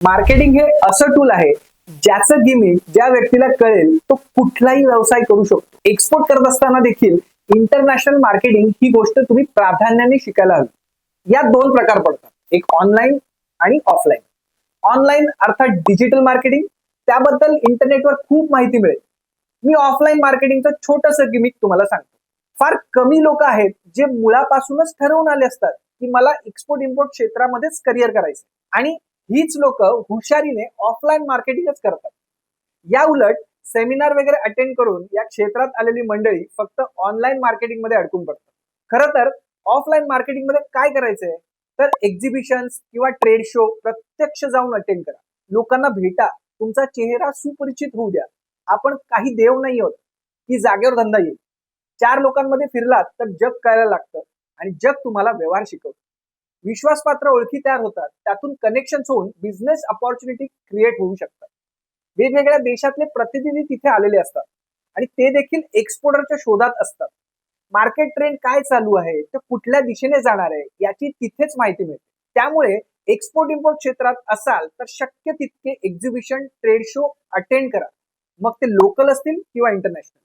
Marketing हे असं tool आहे ज्याचं गिमिक ज्या व्यक्तीला कळेल तो कुठलाही व्यवसाय करू शकतो. एक्सपोर्ट करत असताना देखील इंटरनॅशनल मार्केटिंग ही गोष्ट तुम्ही प्राधान्याने शिकायला हवी. या दोन प्रकार पडतात एक ऑनलाईन आणि ऑफलाईन ऑनलाईन अर्थात डिजिटल मार्केटिंग त्याबद्दल इंटरनेटवर खूप माहिती मिळेल. मी ऑफलाईन मार्केटिंगचं छोटंसं गिमिक तुम्हाला सांगतो. फार कमी लोक आहेत जे मुळापासूनच ठरवून आले असतात की मला एक्सपोर्ट इम्पोर्ट क्षेत्रामध्येच करिअर करायचं आणि हीच लोक हुशारीने ऑफलाईन मार्केटिंगच करतात. या उलट सेमिनार वगैरे अटेंड करून या क्षेत्रात आलेली मंडळी फक्त ऑनलाईन मार्केटिंगमध्ये अडकून पडतात. खरं तर ऑफलाईन मार्केटिंगमध्ये काय करायचंय? तर एक्झिबिशन किंवा ट्रेड शो प्रत्यक्ष जाऊन अटेंड करा. लोकांना भेटा. तुमचा चेहरा सुपरिचित होऊ द्या. आपण काही देव नाही आहोत. की जागेवर धंदा येईल. चार लोकांमध्ये फिरलात तर जग कळायला लागतं. आणि जग तुम्हाला व्यवहार शिकवतं. विश्वासपात्र ओळखी तयार होतात. त्यातून कनेक्शन होऊन बिझनेस अपॉर्च्युनिटी क्रिएट होऊ शकतात. वेगवेगळ्या देशातले प्रतिनिधी तिथे आलेले असतात. आणि ते देखील एक्सपोर्टरच्या शोधात असतात. मार्केट ट्रेंड काय चालू आहे? ते कुठल्या दिशेने जाणार आहे? याची तिथेच माहिती मिळते. त्यामुळे एक्सपोर्ट इम्पोर्ट क्षेत्रात असाल तर शक्य तितके एक्झिबिशन ट्रेड शो अटेंड करा. मग ते लोकल असतील किंवा इंटरनॅशनल